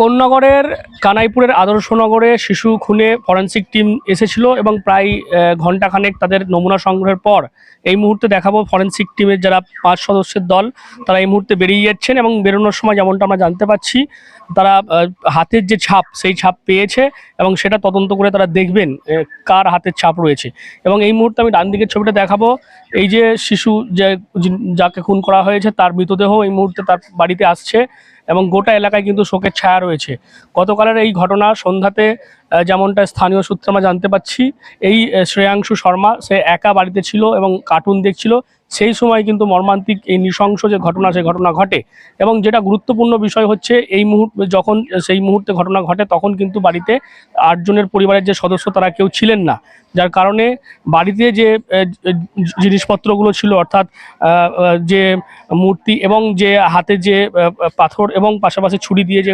কোন্নগরের কানাইপুরের আদর্শনগরে শিশু, খুনে, forensic team এসেছিল এবং প্রায় ঘন্টাখানেক তাদের নমুনা সংগ্রহের পর এই মুহূর্তে দেখাবো ফরেন্সিক টিমের যারা পাঁচ সদস্যের দল, তারা এই মুহূর্তে বেরিয়ে যাচ্ছেন এবং বেরোনোর সময় যেমনটা আমরা জানতে পাচ্ছি, তারা হাতের যে ছাপ, সেই ছাপ পেয়েছে এবং সেটা তদন্ত করে তারা দেখবেন কার হাতের ছাপ রয়েছে। এবং এই মুহূর্তে আমি ডান দিকের ছবিটা দেখাবো, এই যে শিশু যে, যাকে খুন করা হয়েছে, তার মৃতদেহ এই মুহূর্তে তার বাড়িতে আসছে। এবং গোটা এলাকায় কিন্তু শোকের ছায়া রয়েছে। গতকালের এই ঘটনা সন্ধ্যাতে যেমনটা স্থানীয় সূত্রে আমরা জানতে পাচ্ছি, এই শ্রেয়াংশু শর্মা, সে একা বাড়িতে ছিল এবং কার্টুন দেখছিল। সেই সময় কিন্তু মর্মান্তিক এই নৃশংস যে ঘটনা, সে ঘটনা ঘটে। এবং যেটা গুরুত্বপূর্ণ বিষয় হচ্ছে, এই মুহূর্তে, যখন সেই মুহূর্তে ঘটনা ঘটে, তখন কিন্তু বাড়িতে আটজনের পরিবারের যে সদস্য, তারা কেউ ছিলেন না। যার কারণে বাড়িতে যে জিনিসপত্রগুলো ছিল, অর্থাৎ যে মূর্তি এবং যে হাতে যে পাথর এবং পাশাপাশি ছুরি দিয়ে যে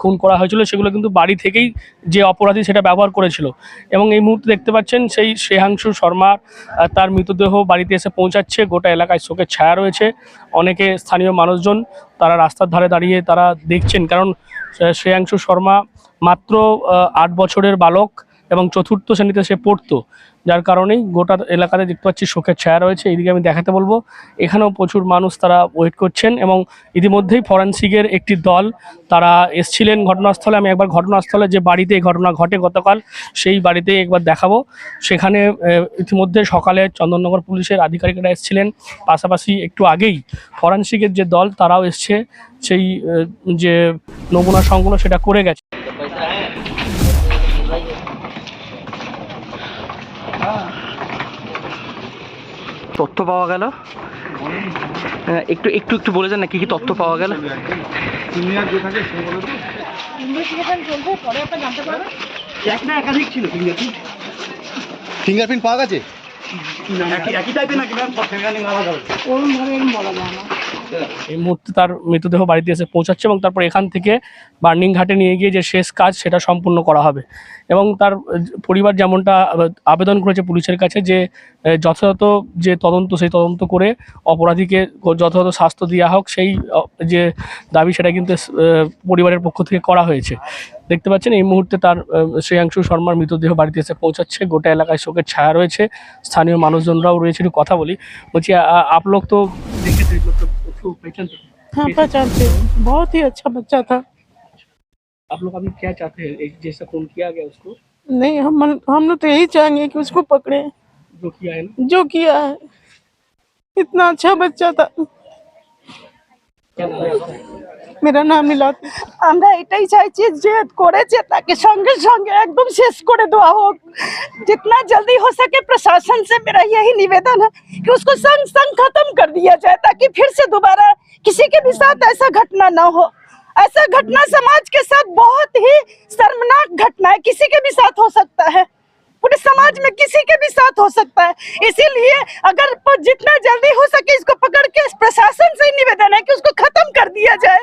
খুন করা হয়েছিল, সেগুলো কিন্তু বাড়ি থেকেই যে অপরাধী সেটা ব্যবহার করেছিল। এবং এই মুহূর্তে দেখতে পাচ্ছেন সেই শ্রেহাংশু শর্মা তার মৃতদেহ বাড়িতে এসে পৌঁছাচ্ছে। গোটা এলাকায় শোকের ছায়া রয়েছে। অনেকে স্থানীয় মানুষজন তারা রাস্তার ধারে দাঁড়িয়ে তারা দেখছেন। কারণ শ্রেয়াংশু শর্মা মাত্র আট বছরের বালক। এবং চতুর্থ শ্রেণীতে সে পড়তো, যার কারণেই গোটা এলাকাতে দেখতে পাচ্ছি শোকের ছায়া রয়েছে। এইদিকে আমি দেখাতে বলব, এখানেও প্রচুর মানুষ তারা ওয়েট করছেন এবং ইতিমধ্যেই ফরেন্সিকের একটি দল তারা এসছিলেন ঘটনাস্থলে। আমি একবার ঘটনাস্থলে যে বাড়িতে ঘটনা ঘটে গতকাল, সেই বাড়িতে একবার দেখাবো। সেখানে ইতিমধ্যে সকালে চন্দননগর পুলিশের আধিকারিকরা এসছিলেন। পাশাপাশি একটু আগেই ফরেন্সিকের যে দল তারাও এসছে, সেই যে নমুনা সংগ্রহ সেটা করে গেছে। তথ্য পাওয়া গেল। হ্যাঁ, একটু একটু একটু বলে যান না কি কি তথ্য পাওয়া গেল? ফিঙ্গারপ্রিন্ট পাওয়া গেছে? এই মুহূর্তে তার মৃতদেহ বাড়িতে এসে পৌঁছাচ্ছে এবং তারপর এখান থেকে বার্নিং ঘাটে নিয়ে গিয়ে যে শেষ কাজ সেটা সম্পূর্ণ করা হবে। এবং তার পরিবার যেমনটা আবেদন করেছে পুলিশের কাছে যে যথাযথ যে তদন্ত সেই তদন্ত করে অপরাধীকে যথাযথ শাস্তি দেওয়া হোক সেই যে দাবি সেটা কিন্তু পরিবারের পক্ষ থেকে করা হয়েছে। দেখতে পাচ্ছেন এই মুহূর্তে তার আহ, শ্রেয়াংশু শর্মার মৃতদেহ বাড়িতে এসে পৌঁছাচ্ছে গোটা এলাকায় শোকের ছায়া রয়েছে স্থানীয় মানুষজনরাও রয়েছে একটু কথা বলি বলছি আ- আ- आप लोग तो देखे थे मतलब उसको पहचानते थे? हाँ पहचानते हैं बहुत ही अच्छा बच्चा था आप लोग अभी क्या चाहते हैं एक जैसा खून किया गया उसको नहीं हम हम लोग तो यही चाहेंगे कि उसको पकड़े जो किया है ना जो किया है इतना अच्छा बच्चा था क्या नाम है आपका? মেরা নাম নীলাত আমরা এটাই চাইছি যে করেছে তাকে সঙ্গে সঙ্গে একদম শেষ করে দেওয়া হোক जितना जल्दी हो सके प्रशासन से मेरा यही निवेदन है कि उसको संग संग खत्म कर दिया जाए ताकि फिर से दोबारा किसी के भी साथ ऐसा घटना ना हो ऐसा घटना समाज के साथ बहुत ही शर्मनाक घटना है किसी के भी साथ हो सकता है पूरे समाज में किसी के भी साथ हो सकता है। इसीलिए अगर जितना जल्दी हो सके इसको पकड़ के प्रशासन से निवेदन है कि उसको खत्म कर दिया जाए।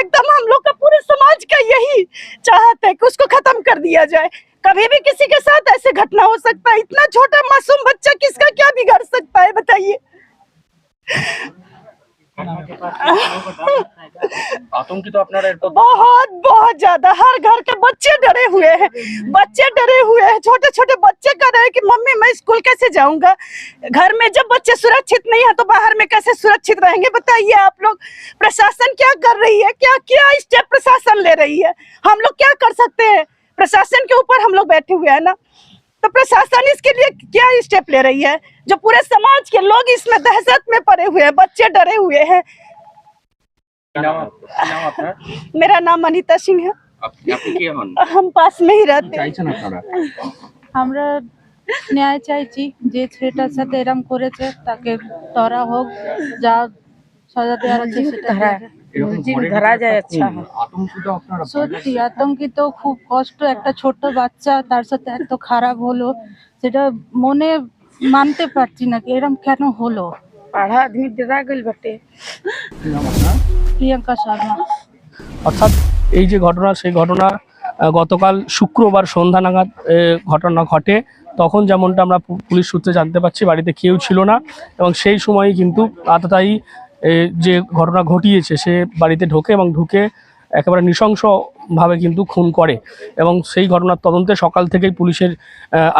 एकदम हम लोग का पूरे समाज का यही चाहत है कि उसको खत्म कर दिया जाए। कभी भी किसी के साथ ऐसे घटना हो सकता है। इतना छोटा मासूम बच्चा किसका क्या बिगाड़ सकता है, बताइए। बहुत बहुत ज़्यादा। हर घर के बच्चे डरे हुए हैं। बच्चे डरे हुए हैं। छोटे छोटे बच्चे कह रहे हैं कि, मम्मी, मैं स्कूल कैसे जाऊँगा? घर में जब बच्चे सुरक्षित नहीं है तो बाहर में कैसे सुरक्षित रहेंगे? बताइए आप लोग, प्रशासन क्या कर रही है? क्या क्या स्टेप प्रशासन ले रही है? हम लोग क्या कर सकते हैं? प्रशासन के ऊपर हम लोग बैठे हुए है ना? तो प्रशासन इसके लिए क्या स्टेप ले रही है जो पूरे समाज के लोग इसमें दहशत में पड़े हुए हैं बच्चे डरे हुए हैं কি নাম কি নাম আপনার मेरा नाम अनिता सिंह है আপনি আপনি কে হন हम पास में ही रहते हैं চাইছেন আপনারা আমরা ন্যায় চাইছি যে ছেলেটার সাথে এরম করেছে তাকে ধরা হোক যা সাজা দেওয়ার আছে সেটা দেওয়া হোক। এরকম আচ্ছা। সত্যি আতঙ্কিত খুব কষ্ট। একটা বাচ্চা তার সাথে এত খারাপ হলো সেটা মনে মানতে পারছি না এরম কেন হলো। পাড়া গেল প্রিয়াঙ্কা অর্থাৎ এই যে ঘটনা সেই ঘটনা গতকাল শুক্রবার সন্ধ্যা নাগাদ ঘটনা ঘটে। তখন যেমনটা আমরা পুলিশ সূত্রে জানতে পারছি বাড়িতে কেউ ছিল না। এবং সেই সময় কিন্তু আততায়ী যে ঘটনা ঘটিয়েছে সে বাড়িতে ঢোকে এবং ঢুকে একেবারে নৃশংস ভাবে কিন্তু খুন করে এবং সেই ঘটনার তদন্তে সকাল থেকেই পুলিশের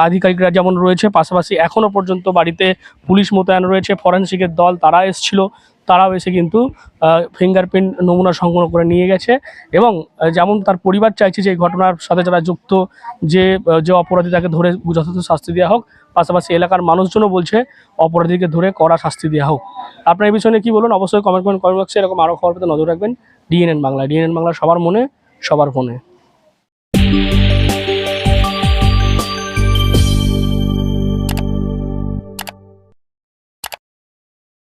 আধিকারিকরা যেমন রয়েছে, পাশাপাশি এখনও পর্যন্ত বাড়িতে পুলিশ মোতায়েন রয়েছে, ফরেন্সিকের দল তারা এসছিল, তারাও এসে কিন্তু ফিঙ্গারপ্রিন্ট নমুনা সংগ্রহ করে নিয়ে গেছে এবং যেমন তার পরিবার চাইছে যে এই ঘটনার সাথে যারা যুক্ত, যে যে অপরাধী তাকে ধরে যথাযথ শাস্তি দেওয়া হোক, পাশাপাশি এলাকার মানুষজনও বলছে অপরাধীকে ধরে কড়া শাস্তি দেওয়া হোক। আপনার এই বিষয়ে কী বলুন? অবশ্যই কমেন্ট করেন কমেন্ট বক্সে এরকম আরও খবর পেতে নজর রাখবেন। ডিএনএন বাংলা ডিএনএন বাংলা সবার মনে। সবার ফোনে।